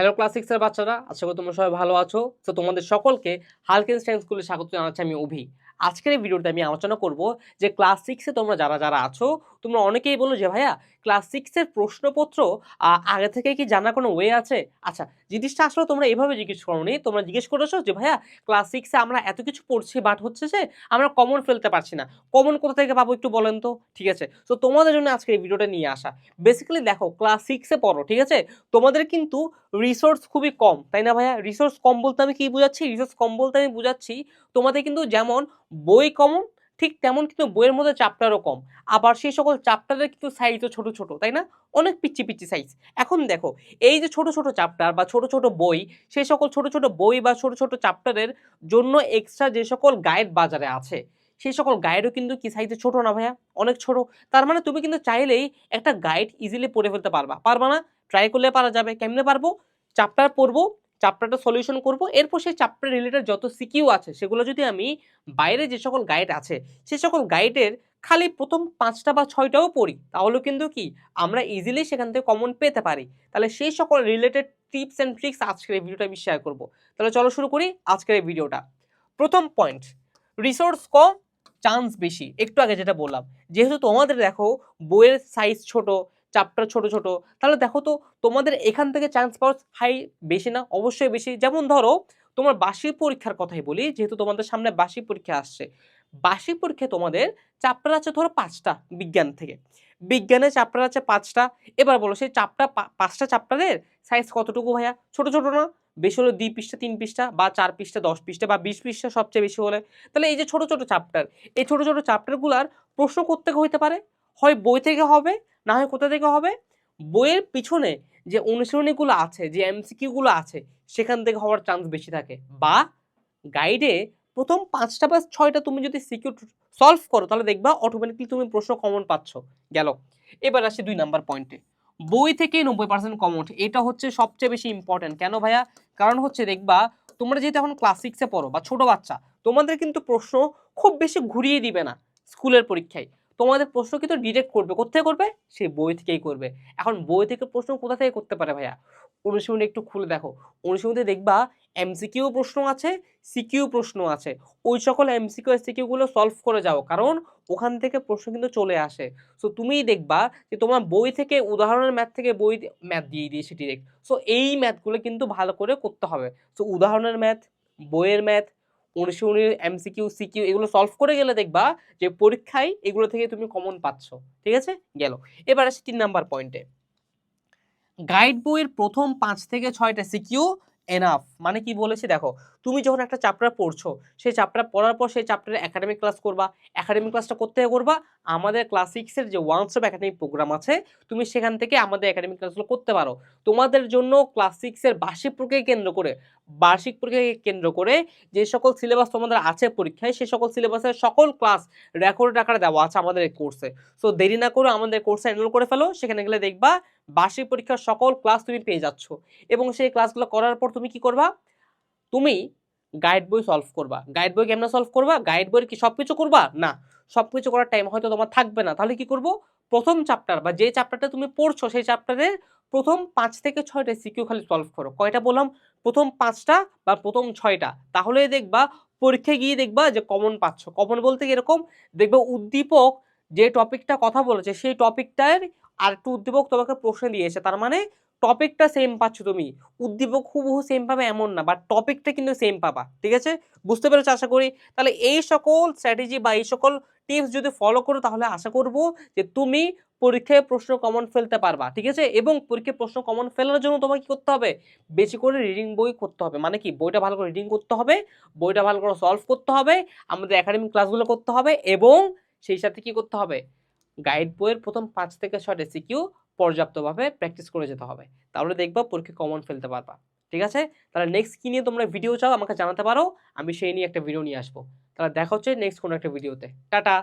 Hello class সিক্সের বাচ্চারা, আশা করি তোমরা সবাই ভালো আছো। তো তোমাদের সকলকে হালকেনস্টাইন স্কুলে স্বাগত জানাচ্ছি আমি অভি। আজকের এই ভিডিওতে আমি আলোচনা করব যে ক্লাস সিক্সে তোমরা যারা যারা আছো তোমরা অনেকেই বলো যে, ভাইয়া ক্লাস সিক্সের প্রশ্নপত্র আগে থেকে কি জানার কোনো ওয়ে আছে? আচ্ছা জিনিসটা আসলে তোমরা এভাবে জিজ্ঞেস করোনি। তোমরা জিজ্ঞেস করেছ যে, ভাইয়া ক্লাস সিক্সে আমরা এত কিছু পড়ছি বাট হচ্ছে যে, আমরা কমন ফেলতে পারছি না। কমন কোথা থেকে পাবো একটু বলেন তো? ঠিক আছে? তো তোমাদের জন্য আজকে এই ভিডিওটা নিয়ে আসা। বেসিক্যালি দেখো ক্লাস সিক্সে পড়ো, ঠিক আছে? তোমাদের কিন্তু রিসোর্স খুবই কম, তাই না ভাইয়া? রিসোর্স কম বলতে আমি কি বুঝাচ্ছি? রিসোর্স কম বলতে আমি বুঝাচ্ছি, তোমাদের কিন্তু যেমন বই কমন ঠিক তেমন কিন্তু বইয়ের মধ্যে চ্যাপ্টারও কম। আবার সেই সকল চ্যাপ্টারের কিন্তু সাইজও ছোট ছোট, তাই না? অনেক পিচ্ছি পিচ্ছি সাইজ এখন দেখো, এই যে ছোট ছোট চ্যাপ্টার বা ছোট ছোট বই, সেই সকল ছোট ছোট বই বা ছোট ছোট চ্যাপ্টারের জন্য এক্সট্রা যে সকল গাইড বাজারে আছে, সেই সকল গাইডও কিন্তু কি সাইজে ছোট না ভাইয়া? অনেক ছোট। তার মানে তুমি কিন্তু চাইলেই একটা গাইড ইজিলি পড়ে ফেলতে পারবা। পারবা না? ট্রাই করলে পারা যাবে। কেমনে পারব? চ্যাপ্টার পড়ব চ্যাপ্টারটা সলিউশন করব। এরপর সেই চ্যাপ্টার রিলেটেড যত সিকিউ আছে, সেগুলো যদি আমি বাইরে যে সকল গাইড আছে, সে সকল গাইডের খালি প্রথম পাঁচটা বা ছয়টাও পড়ি, তাহলে কিন্তু কি, আমরা ইজিলি সেখান থেকে কমন পেতে পারি। তাহলে সেই সকল রিলেটেড টিপস অ্যান্ড ট্রিক্স আজকের এই ভিডিওটা আমি শেয়ার করব। তাহলে চলো শুরু করি আজকের এই ভিডিওটা প্রথম পয়েন্ট রিসোর্স কম চান্স বেশি। একটু আগে যেটা বললাম, যেহেতু তোমাদের দেখো, বইয়ের সাইজ ছোট চ্যাপ্টার ছোট ছোট। তাহলে দেখো তো, তোমাদের এখান থেকে চান্স পাওয়ার হাই বেশি না, অবশ্যই বেশি। যেমন ধরো, তোমার বার্ষিক পরীক্ষার কথাই বলি, যেহেতু তোমাদের সামনে বার্ষিক পরীক্ষা আসছে। বার্ষিক পরীক্ষায় তোমাদের চ্যাপ্টার আছে ধরো পাঁচটা বিজ্ঞান থেকে। বিজ্ঞানের চ্যাপ্টার আছে পাঁচটা। এবার বলো, সেই চাপটা পাঁচটা চ্যাপ্টারের সাইজ কতটুকু ভাইয়া? ছোট ছোট না? বেশি হলে দুই পৃষ্ঠা, তিন পৃষ্ঠা বা চার পৃষ্ঠা, দশ পৃষ্ঠা বা বিশ পৃষ্ঠা সবচেয়ে বেশি হলে। তাহলে এই যে ছোট ছোট চ্যাপ্টার এই ছোট ছোট চ্যাপ্টারগুলার প্রশ্ন করতে হইতে পারে? হয় বই থেকে হবে না হয় কোথা থেকে হবে? বইয়ের পিছনে যে অনুশীলনীগুলো আছে, যে এমসিকিউগুলো আছে, সেখান থেকে হওয়ার চান্স বেশি থাকে। বা গাইডে প্রথম পাঁচটা বা ছয়টা তুমি যদি সিকিউর সলভ করো, তাহলে দেখবা অটোমেটিকলি তুমি প্রশ্ন কমন পাচ্ছ। গেল। এবার আসি দুই নাম্বার পয়েন্টে বই থেকে নব্বই পার্সেন্ট কমন এটা হচ্ছে সবচেয়ে বেশি ইম্পর্টেন্ট কেন ভাইয়া? কারণ হচ্ছে দেখবা, তোমরা যেহেতু এখন ক্লাস সিক্সে পড়ো বা ছোট বাচ্চা, তোমাদের কিন্তু প্রশ্ন খুব বেশি ঘুরিয়ে দিবে না স্কুলের পরীক্ষায়। তোমাদের প্রশ্ন কিন্তু ডিটেক্ট করবে। কোথায় করবে? সে বই থেকেই করবে। এখন বই থেকে প্রশ্ন কোথা থেকে করতে পারে ভাইয়া? অনুশীলনী একটু খুলে দেখো। অনুশীলনীতে দেখবা, এমসিকিউ প্রশ্ন আছে, সিকিউ প্রশ্ন আছে। ওই সকল এমসিকিউ সিকিউগুলো সলভ করে যাও। কারণ ওখান থেকে প্রশ্ন কিন্তু চলে আসে। সো তুমিই দেখবা যে তোমার বই থেকে উদাহরণের ম্যাথ থেকে বই ম্যাথ দিয়ে দিয়েছে ডিরেক্ট সো এই ম্যাথগুলো কিন্তু ভালো করে করতে হবে। সো উদাহরণের ম্যাথ বইয়ের ম্যাথ অনুশীলনীর এমসিকিউ সিকিউ এগুলো সলভ করে গেলে দেখবা যে পরীক্ষায় এগুলো থেকে তুমি কমন পাচ্ছ। ঠিক আছে? গেল। এবার আসি তিন নাম্বার পয়েন্টে গাইড বইয়ের প্রথম পাঁচ থেকে ছয়টা সিকিউ এনাফ মানে কি বলেছি দেখো, তুমি যখন একটা চ্যাপ্টার পড়ছো, সেই চ্যাপ্টার পড়ার পর সেই চ্যাপ্টারে একাডেমিক ক্লাস করবা। একাডেমিক ক্লাসটা করতে করবা? আমাদের ক্লাস সিক্সের যে ওয়ান স্টপ একাডেমিক প্রোগ্রাম আছে, তুমি সেখান থেকে আমাদের একাডেমিক ক্লাসগুলো করতে পারো। তোমাদের জন্য ক্লাস সিক্সের বার্ষিক পরীক্ষাকে কেন্দ্র করে, বার্ষিক প্রক্রিয়াকে কেন্দ্র করে যে সকল সিলেবাস তোমাদের আছে পরীক্ষায়, সে সকল সিলেবাসের সকল ক্লাস রেকর্ড আকারে দেওয়া আছে আমাদের কোর্সে সো দেরি না করে আমাদের কোর্সে এনরোল করে ফেলো, সেখানে গেলে দেখবা বার্ষিক পরীক্ষার সকল ক্লাস তুমি পেয়ে যাচ্ছ। এবং সেই ক্লাসগুলো করার পর তুমি কি করবা? তুমি গাইড বই সলভ করবা। গাইড বই কেমন সলভ করবা? গাইড বইয়ের কি সব কিছু করবা? না। সব কিছু করার টাইম হয়তো তোমার থাকবে না। তাহলে কি করব? প্রথম চ্যাপ্টার বা যে চ্যাপ্টারটা তুমি পড়ছো, সেই চ্যাপ্টারের প্রথম পাঁচ থেকে ছয়টা সিকিউ খালি সলভ করো। কয়টা বললাম? প্রথম পাঁচটা বা প্রথম ছয়টা। তাহলে দেখবা, পরীক্ষায় গিয়ে দেখবা যে কমন পাচ্ছ। কমন বলতে এরকম? দেখবে উদ্দীপক যে টপিকটা কথা বলেছে, সেই টপিকটার আর একটু উদ্দীপক তোমাকে প্রশ্ন দিয়েছে তার মানে টপিকটা সেম পাচ্ছ তুমি। উদ্দীপক হুবহু সেম পাবে এমন না বাট টপিকটা কিন্তু সেম পাবা, ঠিক আছে? বুঝতে পেরেছ আশা করি? তাহলে এই সকল স্ট্র্যাটেজি বা এই সকল টিপস যদি ফলো করো, তাহলে আশা করব যে তুমি পরীক্ষায় প্রশ্ন কমন ফেলতে পারবা, ঠিক আছে? এবং পরীক্ষায় প্রশ্ন কমন ফেলার জন্য তোমাকে কি করতে হবে? বেশি করে রিডিং বই করতে হবে মানে কি? বইটা ভালো করে রিডিং করতে হবে, বইটা ভালো করে সলভ করতে হবে, আমাদের একাডেমিক ক্লাসগুলো করতে হবে, এবং সেই সাথে কি করতে হবে? গাইড বইয়ের প্রথম পাঁচ থেকে ছয়টা এসিকিউ পর্যাপ্তভাবে প্র্যাকটিস করে যেতে হবে। তাহলে দেখবা পরীক্ষা কমন ফেলতে পারবা। ঠিক আছে? তাহলে নেক্সট কী নিয়ে তোমরা ভিডিও চাও আমাকে জানাতে পারো, আমি সেই নিয়ে একটা ভিডিও নিয়ে আসব। তাহলে দেখা হচ্ছে নেক্সট কোনো একটা ভিডিওতে টাটা!